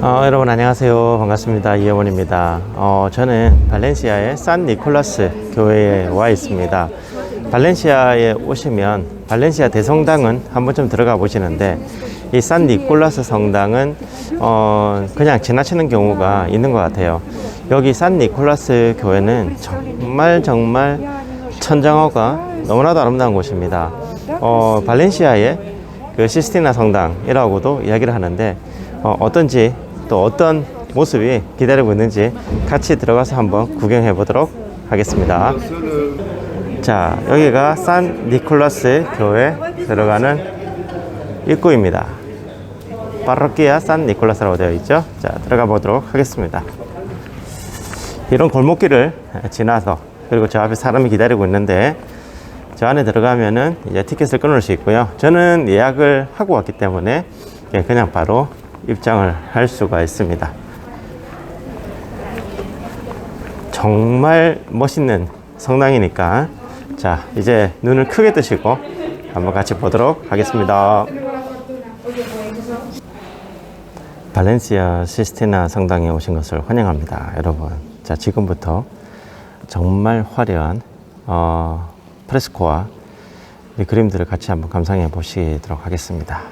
어, 여러분 안녕하세요. 반갑습니다. 이혜원입니다. 어, 저는 발렌시아의 산 니콜라스 교회에 와 있습니다. 발렌시아에 오시면 발렌시아 대성당은 한 번쯤 들어가 보시는데 이 산 니콜라스 성당은 어, 그냥 지나치는 경우가 있는 것 같아요. 여기 산 니콜라스 교회는 정말 정말 천장어가 너무나도 아름다운 곳입니다. 어, 발렌시아의 그 시스티나 성당이라고도 이야기를 하는데 어, 어떤지 또 어떤 모습이 기다리고 있는지 같이 들어가서 한번 구경해 보도록 하겠습니다. 자, 여기가 산 니콜라스 교회 들어가는 입구입니다. 파로키아 산 니콜라스라고 되어 있죠. 자, 들어가 보도록 하겠습니다. 이런 골목길을 지나서 그리고 저 앞에 사람이 기다리고 있는데 저 안에 들어가면은 이제 티켓을 끊을 수 있고요. 저는 예약을 하고 왔기 때문에 예, 그냥 바로 입장을 할 수가 있습니다. 정말 멋있는 성당이니까 자 이제 눈을 크게 뜨시고 한번 같이 보도록 하겠습니다. 발렌시아 시스티나 성당에 오신 것을 환영합니다, 여러분. 자 지금부터 정말 화려한 어, 프레스코와 이 그림들을 같이 한번 감상해 보시도록 하겠습니다.